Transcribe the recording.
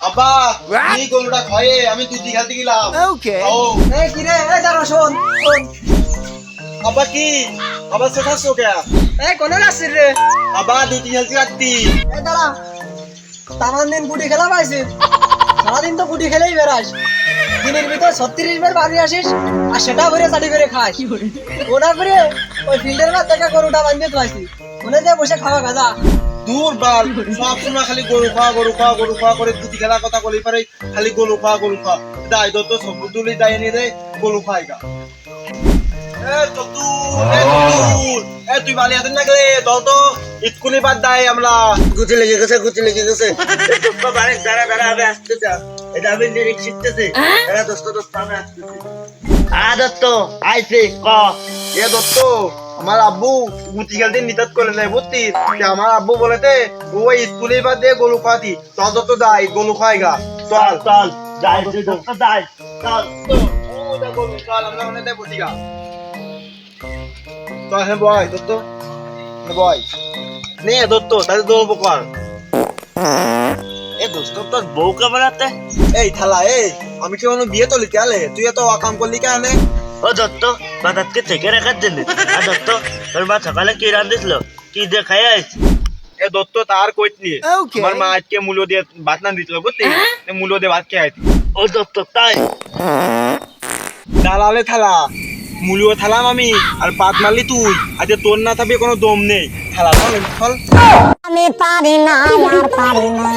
আব্বা এই গরুটা খয়ে আমি দুধি খেলতে গেলাম। Okay. এই কি রে? এই দাঁড়া শোন শোন। আব্বা কি? আবার সেটা শোকে এই কোনে যাচ্ছিস রে? আব্বা দুধি খেলতে রাখতি এই দাঁড়া তামান দিন গুটি খেলা পাইছিস? সারাদিন তো গুটি খেলেই বেড়াস। দিনের ভিতর ছত্রিশ বার বাড়ি আসিস আর সেটা করে চাটি করে খাস। ওটা করে ওই ফিল্ডের মাঠ থেকে গরুটা বাঁধিয়ে খাইছি মনে যে বসে খাওয়া গাজা দূর বাল। সব খালি গরু খাওয়া গরু খাওয়া গরু খাওয়া করে দুধি খেলার কথা বলি পারে খালি গরু খাওয়া গরু খাওয়া দায় দত্ত সব তুলি দায় নিয়ে রে গরু খাই গা তুই বালি হাতে না গেলে দল তো ইটকুনি বাদ দেয় আমরা গুচি লেগে গেছে গুচি লেগে গেছে। এই বাড়ি দাঁড়া দাঁড়া আমি আসতেছি। এটা আমি লিরিক শিখতেছি দাঁড়া দোস্ত দোস্ত আমি আসতেছি। আ দত্ত আইসি ক। এ দত্ত আমার আব্বু গুটি খেলতে নিতাত করে নেয় বুঝতি আমার আব্বু বলেতে ওই স্কুলে বাদ দিয়ে গরু খাওয়াতি চল দত্ত দায় গরু খাই গা চল। চল চল যাই যাই চল চল আমরা ওখানে দেয় বসি চল হ্যাঁ বয় দত্ত বয়। নে দত্ত তাহলে দৌড়বো কর এ দোস্ত তোর বউ কেমন আছে? এই থালা এই আমি কি কোনো বিয়ে তো লিখে আলে? তুই এত অকাম করলি কে আনে ও দত্ত বাজারকে থেকে রাখার জন্য আর দত্ত তোর মা সকালে কি রান্ধিছিল? কি দিয়ে খাই আইস? এ দত্ত তার কইত নিয়ে আমার মা আজকে মূল্য দিয়ে ভাত না দিছিল বুঝলি মূল্য দিয়ে ভাত খেয়ে আইতি। ও দত্ত তাই? দালালে থালা মূল্য থালাম আমি আর পাত মারলি তুই। আজকে তোর না থাকবে কোনো দম নেই। থালা ফল ফল আমি পারি না আর পারি না।